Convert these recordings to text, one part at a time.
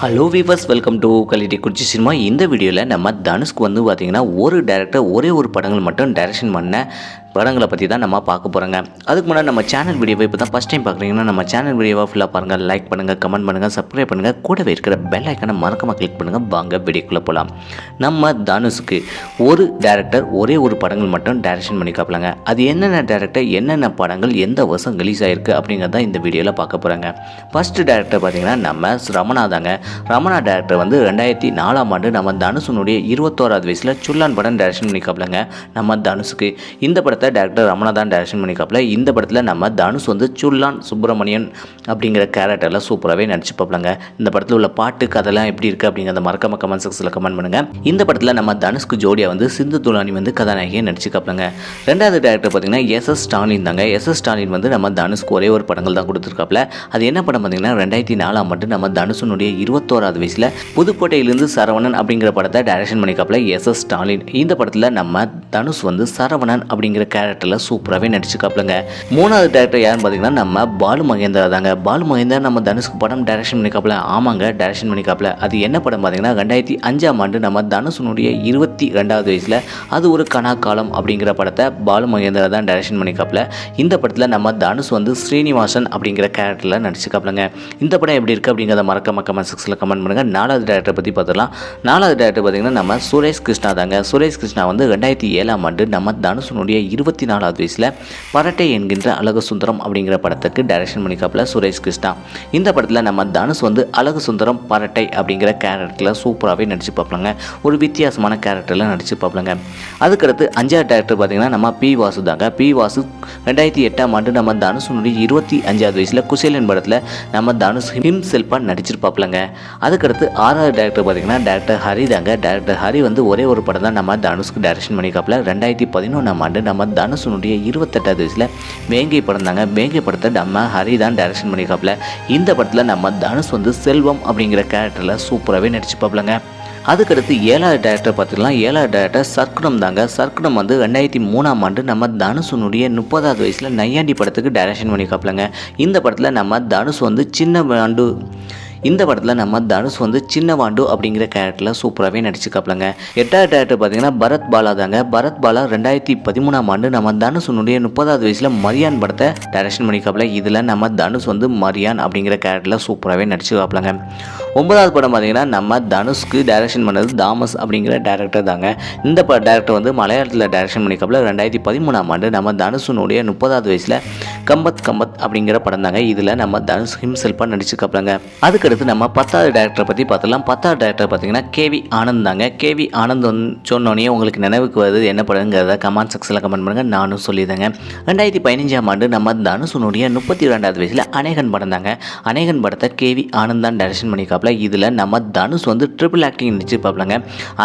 Hello viewers welcome to Kallidaikurichi cinema இந்த வீடியோவில் நம்ம தனுஷ்க்கு வந்து பார்த்திங்கன்னா ஒரு டேரக்டர் ஒரே ஒரு படங்கள் மட்டும் டைரக்ஷன் பண்ண படங்களை பற்றி தான் நம்ம பார்க்க போகிறோங்க அதுக்கு முன்னாடி நம்ம சேனல் வீடியோவை இப்போ தான் ஃபஸ்ட் டைம் பார்க்குறீங்கன்னா நம்ம சேனல் வீடியோவை ஃபுல்லாக பாருங்கள் லைக் பண்ணுங்கள் கமெண்ட் பண்ணுங்கள் சப்ஸ்கிரைப் பண்ணுங்கள் கூடவே இருக்கிற பெல் ஐக்கனை மறக்காமல் கிளிக் பண்ணுங்கள் வாங்க வீடியோக்குள்ளே போகலாம் நம்ம தனுஷுக்கு ஒரு டேரக்டர் ஒரே ஒரு படங்கள் மட்டும் டேரக்ஷன் பண்ணி காப்பலாங்க அது என்னென்ன டேரக்டர் என்னென்ன படங்கள் எந்த வருஷம் ரிலீஸ் ஆகிருக்கு அப்படிங்கிறத இந்த வீடியோவில் பார்க்க போகிறாங்க ஃபர்ஸ்ட் டேரக்டர் பார்த்திங்கன்னா நம்ம ரமணா தாங்க. ரமணா டேரக்டர் வந்து ரெண்டாயிரத்தி நாலாம் ஆண்டு நம்ம தனுஷனுடைய இருபத்தோராவது வயசில் சுல்லான் படம் டைரக்ஷன் பண்ணிக்காப்லங்க நம்ம தனுஷுக்கு இந்த படத்தை டேரக்டர் ரமணா தான் டேரக்ஷன் பண்ணிக்காப்ல இந்த படத்தில் நம்ம தனுஷ் வந்து சுல்லான் சுப்பிரமணியன் அப்படிங்கிற கேரக்டரில் சூப்பராகவே நடிச்சுப்பாப்லங்க இந்த படத்தில் உள்ள பாட்டு கதைலாம் எப்படி இருக்குது அப்படிங்கிறத மறக்காம கமெண்ட் செக்ஸில் கமெண்ட் பண்ணுங்கள் இந்த படத்தில் நம்ம தனுஷ்க்கு ஜோடியாக வந்து சிந்து துலானி வந்து கதாநாயகியை நடிச்சுக்காப்லங்க ரெண்டாவது டேரக்டர் பார்த்தீங்கன்னா எஸ் எஸ் ஸ்டாலின் தாங்க. எஸ் எஸ் ஸ்டாலின் வந்து நம்ம தனுஷ்க்கு ஒரே ஒரு படங்கள் தான் கொடுத்துருக்காப்ல அது என்ன படம் பார்த்தீங்கன்னா ரெண்டாயிரத்தி நாலாம் ஆண்டு நம்ம தனுஷனுடைய இருபத்தோராவது வயசில் புதுக்கோட்டையிலிருந்து சரவணன் அப்படிங்கிற படத்தை டைரக்ஷன் பண்ணிக்காப்புல எஸ் எஸ் ஸ்டாலின். இந்த படத்தில் நம்ம தனுஷ் வந்து சரவணன் அப்படிங்கிற கேரக்டரில் சூப்பராகவே நடிச்சுக்காப்பிலங்க மூணாவது டேரக்டர் யாருன்னு பார்த்தீங்கன்னா நம்ம பாலு மகேந்திரா தாங்க. பாலு மகேந்திரா நம்ம தனுஷ்க்கு படம் டைரக்ஷன் பண்ணிக்காப்ல ஆமாங்க டைரக்ஷன் பண்ணிக்காப்ல அது என்ன படம் பார்த்தீங்கன்னா ரெண்டாயிரத்தி அஞ்சாம் ஆண்டு நம்ம தனுஷனுடைய இருபத்தி ரெண்டாவது வயசில் அது ஒரு கனா காலம் அப்படிங்கிற படத்தை பாலு மகேந்திரா தான் டைரக்ஷன் பண்ணிக்காப்ல இந்த படத்தில் நம்ம தனுஷ் வந்து ஸ்ரீனிவாசன் அப்படிங்கிற கேரக்டரில் நடிச்சுக்காப்பிலங்க இந்த படம் எப்படி இருக்குது அப்படிங்கிறத மறக்காம கமெண்ட் செக்ஷனில் கமெண்ட் பண்ணுங்கள் நாலாவது டேரக்டர் பற்றி பார்த்துடலாம் நாலாவது டேரக்டர் பார்த்தீங்கன்னா நம்ம சுரேஷ் கிருஷ்ணா தாங்க. சுரேஷ் கிருஷ்ணா வந்து ரெண்டாயிரத்தி ஏழாம் ஆண்டு நம்ம தனுஷனுடைய இருபத்தி நாலாவது வயசில் பரட்டை என்கின்ற அழகு சுந்தரம் அப்படிங்கிற படத்துக்கு டைரக்ஷன் பண்ணிக்காப்பில் சுரேஷ் கிருஷ்ணா. இந்த படத்தில் நம்ம தனுஷ் வந்து அழகு சுந்தரம் பரட்டை அப்படிங்கிற கேரக்டரில் சூப்பராகவே நடிச்சு பார்ப்பலங்க. ஒரு வித்தியாசமான கேரக்டரில் நடிச்சு பார்ப்பலங்க. அதுக்கடுத்து அஞ்சாவது டேரக்டர் பார்த்தீங்கன்னா நம்ம பி வாசு தாங்க. பி வாசு ரெண்டாயிரத்தி எட்டாம் ஆண்டு நம்ம தனுஷனுடைய இருபத்தி அஞ்சாவது வயசில் குசேலன் படத்தில் நம்ம தனுஷ் ஹிம் செல்ஃபாக நடிச்சிருப்பாப்லங்க அதுக்கடுத்து ஆறாவது டேரக்டர் பார்த்தீங்கன்னா டேரக்டர் ஹரி தாங்க. டேரக்டர் ஹரி வந்து ஒரே ஒரு படம் தான் நம்ம தனுஷ்க்கு டைரக்ஷன் பண்ணிக்காப்பில் ரெண்டாயிரத்தி பதினொன்றாம் ஆண்டு நம்ம தனுஷனுடைய இருபத்தெட்டாவது வயசில் வேங்கை படம் தாங்க. வேங்கை படத்தை நம்ம ஹரி தான் டைரக்ஷன் பண்ணிக்காப்புல இந்த படத்தில் நம்ம தனுஷ் வந்து செல்வம் அப்படிங்கிற கேரக்டரில் சூப்பராகவே நடிச்சுப்பாப்லங்க அதுக்கடுத்து ஏழாவது டேரக்டர் பார்த்துக்கலாம். ஏழாவது டேரக்டர் சர்க்குணம் தாங்க. சர்க்குணம் வந்து ரெண்டாயிரத்தி மூணாம் ஆண்டு நம்ம தனுஷனுடைய முப்பதாவது வயசில் நையாண்டி படத்துக்கு டைரக்ஷன் பண்ணிக்காப்லங்க இந்த படத்தில் நம்ம தனுஷ் வந்து சின்ன ஆண்டு இந்த படத்தில் நம்ம தனுஷ் வந்து சின்ன வாண்டு அப்படிங்கிற கேரக்டரில் சூப்பராகவே நடிச்சுக்காப்லங்க எட்டாவது டேரக்டர் பார்த்தீங்கன்னா பரத் பாலா தாங்க. பரத் பாலா ரெண்டாயிரத்தி பதிமூணாம் ஆண்டு நம்ம தனுஷனுடைய முப்பதாவது வயசில் மரியான் படத்தை டைரக்ஷன் பண்ணிக்காப்ல இதில் நம்ம தனுஷ் வந்து மரியான் அப்படிங்கிற கேரக்டரில் சூப்பராகவே நடிச்சுக்காப்லங்க ஒன்பதாவது படம் பார்த்தீங்கன்னா நம்ம தனுஷ்க்கு டைரக்ஷன் பண்ணது தாமஸ் அப்படிங்கிற டேரக்டர் தாங்க. இந்த ப டேரக்டர் வந்து மலையாளத்தில் டைரக்ஷன் பண்ணிக்கப்பில் ரெண்டாயிரத்தி பதிமூணாம் ஆண்டு நம்ம தனுஷனுடைய முப்பதாவது வயசில் கம்பத் கம்பத் அப்படிங்கிற படம் தாங்க. இதில் நம்ம தனுஷ் ஹிம்செல்ஃபாக நடிச்சுக்காப்லங்க அதுக்கடுத்து நம்ம பத்தாவது டேரக்டரை பற்றி பார்த்துலாம் பத்தாவது டேரக்டர் பார்த்தீங்கன்னா கேவி ஆனந்த் தாங்க. கேவி ஆனந்த் சொன்னோடனே உங்களுக்கு நினைவுக்கு வருது என்ன படங்கிறத கமெண்ட் செக்ஷனில் கமெண்ட் பண்ணுங்கள் நானும் சொல்லியிருந்தேங்க ரெண்டாயிரத்தி பதினஞ்சாம் ஆண்டு நம்ம தனுஷனுடைய முப்பத்தி ரெண்டாவது வயசில் அநேகன் படம் தாங்க. அநேகன் படத்தை கேவி ஆனந்த் தான் டைரக்ஷன் பண்ணிக்காப்புல இதில் நம்ம தனுஷ் வந்து ட்ரிபிள் ஆக்டிங் நடிச்சிருப்பாப்லங்க.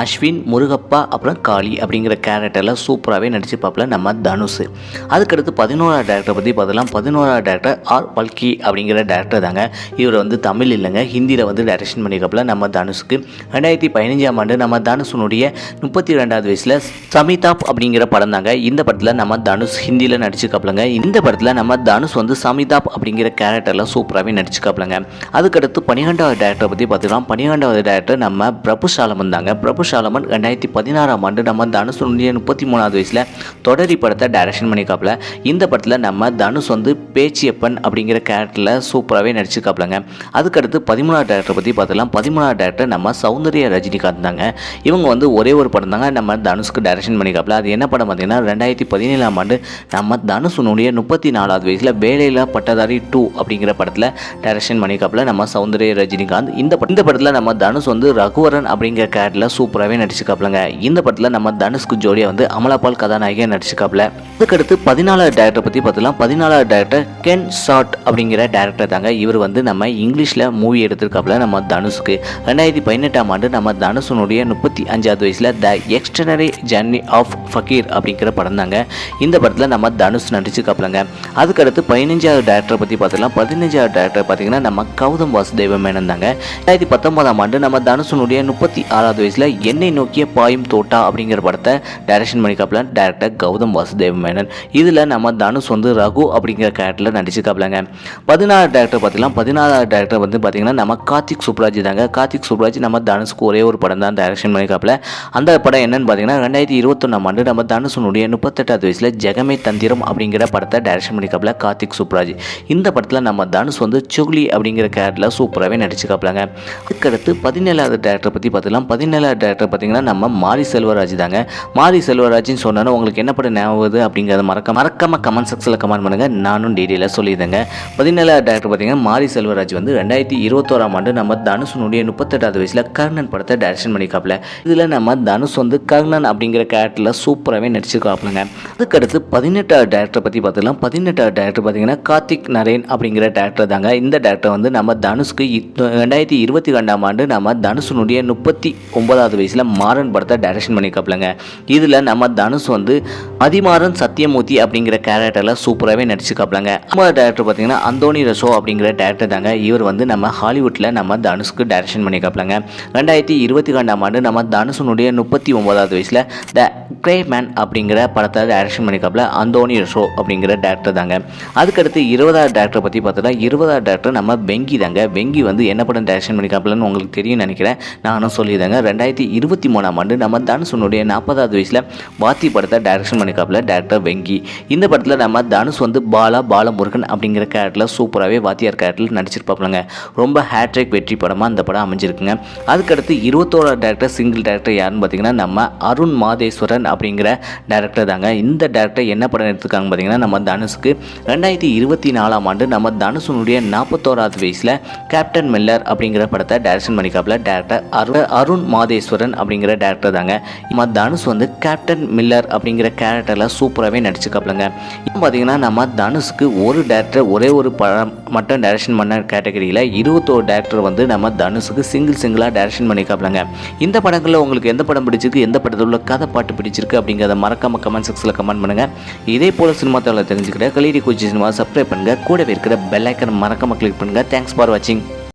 அஸ்வின் முருகப்பா அப்புறம் காளி அப்படிங்கிற கேரக்டரில் சூப்பராகவே நடிச்சிருப்பாப்ல நம்ம தனுஷ். அதுக்கடுத்து பதினோராவது டேரக்டர் பற்றி பார்த்தலாம் பதினோராவது டேரக்டர் ஆர் பல்கி அப்படிங்கிற டேரக்டர் தாங்க. இவர் வந்து தமிழ் இல்லைங்க. ஹிந்தியில் வந்து டைரக்ஷன் பண்ணிக்காப்புல நம்ம தனுஷுக்கு. ரெண்டாயிரத்தி பதினஞ்சாம் ஆண்டு நம்ம தனுஷனுடைய முப்பத்தி ரெண்டாவது வயசில் சமிதாப் அப்படிங்கிற படம் தாங்க. இந்த படத்தில் நம்ம தனுஷ் ஹிந்தியில் நடிச்சுக்காப்லங்க இந்த படத்தில் நம்ம தனுஷ் வந்து சமிதாப் அப்படிங்கிற கேரக்டரில் சூப்பராகவே நடிச்சுக்காப்லங்க அதுக்கடுத்து பன்னிரெண்டாவது டேரக்டர் பற்றி பார்த்துக்கலாம் பன்னிரெண்டாவது டேரக்டர் நம்ம பிரபு சாலமன் தாங்க. பிரபு சாலமன் ரெண்டாயிரத்தி பதினாறாம் ஆண்டு நம்ம தனுஷனுடைய முப்பத்தி மூணாவது வயசில் தொடரி படத்தை டைரக்ஷன் பண்ணிக்காப்புல இந்த படத்தில் நம்ம தனுஷ் வந்து பேச்சியப்பன் அப்படிங்கிற கேரக்டரில் சூப்பராகவே நடிச்சுக்காப்லங்க அதுக்கடுத்து பதிமூணாவது டேரக்டரை பற்றி பார்த்துக்கலாம் பதிமூணாவது டேரக்டர் நம்ம சௌந்தர்ய ரஜினிகாந்த் தாங்க. இவங்க வந்து ஒரே ஒரு படம் தாங்க நம்ம தனுஷ்க்கு டைரக்ஷன் பண்ணிக்காப்புல அது என்ன படம் பார்த்தீங்கன்னா ரெண்டாயிரத்தி பதினேழாம் ஆண்டு நம்ம தனுஷனுடைய முப்பத்தி நாலாவது வயசில் வேலையில் பட்டதாரி டூ அப்படிங்கிற படத்தில் டைரக்ஷன் பண்ணிக்காப்புல நம்ம சௌந்தர்ய ரஜினிகாந்த். இந்த பட- இந்த படத்தில் நம்ம தனுஷ் வந்து ரகுவரன் அப்படிங்கிற கேரக்டரில் சூப்பராகவே நடிச்சுக்காப்புலங்க இந்த படத்தில் நம்ம தனுஷ்க்கு ஜோடியாக வந்து அமலாபால் கதாநாயகியாக நடிச்சுக்காப்புல அதுக்கடுத்து பதினாலாவது டேரக்டர் பற்றி பார்த்துலாம் பதினாலாவது டேரக்டர் கென் ஷாட் அப்படிங்கிற டேரக்டர் தாங்க. இவர் வந்து நம்ம இங்கிலீஷில் மூவி எடுத்திருக்காப்புல நம்ம தனுஷ்க்கு. ரெண்டாயிரத்தி பதினெட்டாம் ஆண்டு நம்ம தனுஷனுடைய முப்பத்தி அஞ்சாவது வயசில் the extraordinary journey of fakir அப்படிங்கிற படம் தாங்க. இந்த படத்தில் நம்ம தனுஷ் நடிச்சுக்காப்புலங்க அதுக்கடுத்து பதினஞ்சாவது டேரக்டரை பற்றி பார்த்துலாம் பதினஞ்சாவது டேரக்டர் பார்த்தீங்கன்னா நம்ம கௌதம் வாசுதேவ மேனன் தாங்க. ரெண்டாயிரத்தி பத்தொன்பதாம் ஆண்டு நம்ம தனுஷனுடைய முப்பத்தி ஆறாவது வயசில் என்னை நோக்கிய பாயும் தோட்டா அப்படிங்கிற படத்தை டைரக்ஷன் பண்ணிக்காப்புல டேரக்டர் கௌதம் வாசுதேவ மேனன். இதில் நம்ம தனுஷ் வந்து ரகு அப்படிங்கிற கேரக்டரில் நடிச்சுக்காப்புலங்க பதினாறு டேரக்டர் பார்த்தீங்கன்னா பதினாறாவது டேரக்டர் வந்து பார்த்தீங்கன்னா நம்ம கார்த்திக் சுப்ராஜ் தாங்க. கார்த்திக் சுப்ராஜ் நம்ம தனுஷ்க்கு ஒரே ஒரு படம் தான் டைரக்ஷன் பண்ணிக்காப்புல அந்த படம் என்னன்னு பார்த்தீங்கன்னா ரெண்டாயிரத்தி இருபத்தொன்னாம் ஆண்டு நம்ம தனுஷனுடைய முப்பத்தெட்டாவது வயசில் ஜெகமே தந்திரம் அப்படிங்கிற படத்தை டைரக்ஷன் பண்ணிக்காப்புல கார்த்திக் சுப்ராஜ் இந்த படத்தில் நம்ம தனுஷ் வந்து சுக்லி அப்படிங்கிற கேரக்டரில் சூப்பராகவே நடிச்சுக்காப்புலங்க அதுக்கடுத்து பதினேழாவது டேரக்டர் பற்றி பார்த்துக்கலாம் பதினேழாவது டேரக்டர் பார்த்தீங்கன்னா நம்ம மாரி செல்வராஜ் தாங்க. மாரி செல்வராஜ்னு சொன்னோன்னா உங்களுக்கு என்ன படம் ஞாபகம் அப்படிங்கிறத மறக்க மறக்காம கமெண்ட் செக்ஷனில் கமெண்ட் பண்ணுங்கள் நானும் டீட்டெயிலாக சொல்லியிருந்தேங்க பதினேழாவது டேரக்டர் பார்த்தீங்கன்னா மாரி செல்வராஜ் வந்து ரெண்டாயிரத்தி இருபத்தோராம் ஆண்டு நம்ம தனுஷனுடைய முப்பத்தெட்டாவது வயசில் கர்ணன் படத்தை டைரக்ஷன் பண்ணிக்காப்புல இதில் நம்ம தனுஷ் வந்து கர்ணன் அப்படிங்கிற கேரக்டரில் சூப்பராகவே நடிச்சிருக்காப்புலங்க. அதுக்கடுத்து பதினெட்டாவது டேரக்டர் பற்றி பார்த்துக்கலாம் பதினெட்டாவது டேரக்டர் பார்த்தீங்கன்னா கார்த்திக் நரேன் அப்படிங்கிற டேரக்டர் தாங்க. இந்த டேரக்டர் வந்து நம்ம தனுஷ்க்கு ரெண்டாயிரத்தி ரெண்டாயிரத்தி இருபத்தி ரெண்டாம் ஆண்டு நம்ம தனுஷனுடைய முப்பத்தி ஒன்பதாவது வயசில் மாறன் படத்தை டைரக்ஷன் பண்ணிக்காப்புலங்க இதில் நம்ம தனுஷ் வந்து அதிமாறன் சத்யமூர்த்தி அப்படிங்கிற கேரக்டரில் சூப்பராகவே நடிச்சுக்காப்புலங்க நம்ம டேரக்டர் பார்த்தீங்கன்னா அந்தோனி ரசோ அப்படிங்கிற டேரக்டர் தாங்க. இவர் வந்து நம்ம ஹாலிவுட்டில் நம்ம தனுஷ்க்கு டைரக்ஷன் பண்ணிக்காப்புலங்க ரெண்டாயிரத்தி இருபத்தி ரெண்டாம் ஆண்டு நம்ம தனுஷனுடைய முப்பத்தி ஒன்பதாவது வயசில் த கிரே மேன் அப்படிங்கிற படத்தை டைரக்ஷன் பண்ணிக்காப்புல அந்தோனி ரசோ அப்படிங்கிற டேரக்டர் தாங்க. அதுக்கடுத்து இருபதாவது டேரக்டர் பற்றி பார்த்தோன்னா இருபதாவது டேரக்டர் நம்ம வெங்கி தாங்க. வெங்கி வந்து என்ன படம் டைரக்ஷன் பண்ணிக்காப்பிலன்னு உங்களுக்கு தெரியும் நினைக்கிறேன். நானும் சொல்லியிருந்தேங்க ரெண்டாயிரத்தி இருபத்தி மூணாம் ஆண்டு நம்ம தனுஷனுடைய நாற்பதாவது வயசில் வாத்தி படத்தை டைரக்ஷன் பண்ணிக்காப்பில் டேரக்டர் வெங்கி. இந்த படத்தில் நம்ம தனுஷ் வந்து பாலா பாலமுருகன் அப்படிங்கிற கேரக்டரில் சூப்பராகவே வாத்தியார் கேரக்டரில் நடிச்சிருப்பாப்பிலங்க. ரொம்ப ஹேட்ரிக் வெற்றி படமாக அந்த படம் அமைஞ்சிருக்குங்க. அதுக்கடுத்து இருபத்தோராவது டேரக்டர் சிங்கிள் டேரக்டர் யாருன்னு பார்த்தீங்கன்னா நம்ம அருண் மாதேஸ்வரன் அப்படிங்கிற டேரக்டர் தாங்க. இந்த டேரக்டர் என்ன படம் எடுத்திருக்காங்க பார்த்தீங்கன்னா நம்ம தனுஷுக்கு. ரெண்டாயிரத்தி இருபத்தி நாலாம் ஆண்டு நம்ம தனுஷனுடைய நாற்பத்தோராவது வயசில் கேப்டன் மில்லர் அப்படிங்கிற படத்தை டைரக்ஷன் பண்ணிக்காப்புல டேரக்டர் அருண் அருண் மாதேஸ்வரன் அப்படிங்கிற டேரக்டர் தாங்க. நம்ம தனுஷ் வந்து கேப்டன் மில்லர் அப்படிங்கிற கேரக்டரில் சூப்பராகவே நடிச்சுக்காப்புலங்க. இப்போ பார்த்தீங்கன்னா நம்ம தனுஷுக்கு ஒரு டேரக்டர் ஒரே ஒரு படம் மட்டும் டைரக்ஷன் பண்ண கேட்டகரியில் இருபத்தோரு டேரக்டர் வந்து நம்ம தனுஷுக்கு சிங்கிள் சிங்கிளாக டைரக்ஷன் பண்ணிக்காப்புலங்க. இந்த படங்களில் உங்களுக்கு எந்த படம் பிடிச்சிருக்கு எந்த படத்தில் உள்ள கதை பாட்டு பிடிச்சிருக்கு அப்படிங்கிறத மறக்காம கமெண்ட் செக்ஸில் கமெண்ட் பண்ணுங்கள் இதே போல் சினிமா தகவலை தெரிஞ்சுக்கிட்ட கலீரி குச்சி சினிமா சப்ஸ்கிரைப் பண்ணுங்கள் கூடவே இருக்கிற பெல் ஐக்கன் மறக்காம கிளிக் பண்ணுங்கள் தேங்க்ஸ் ஃபார் வாட்சிங்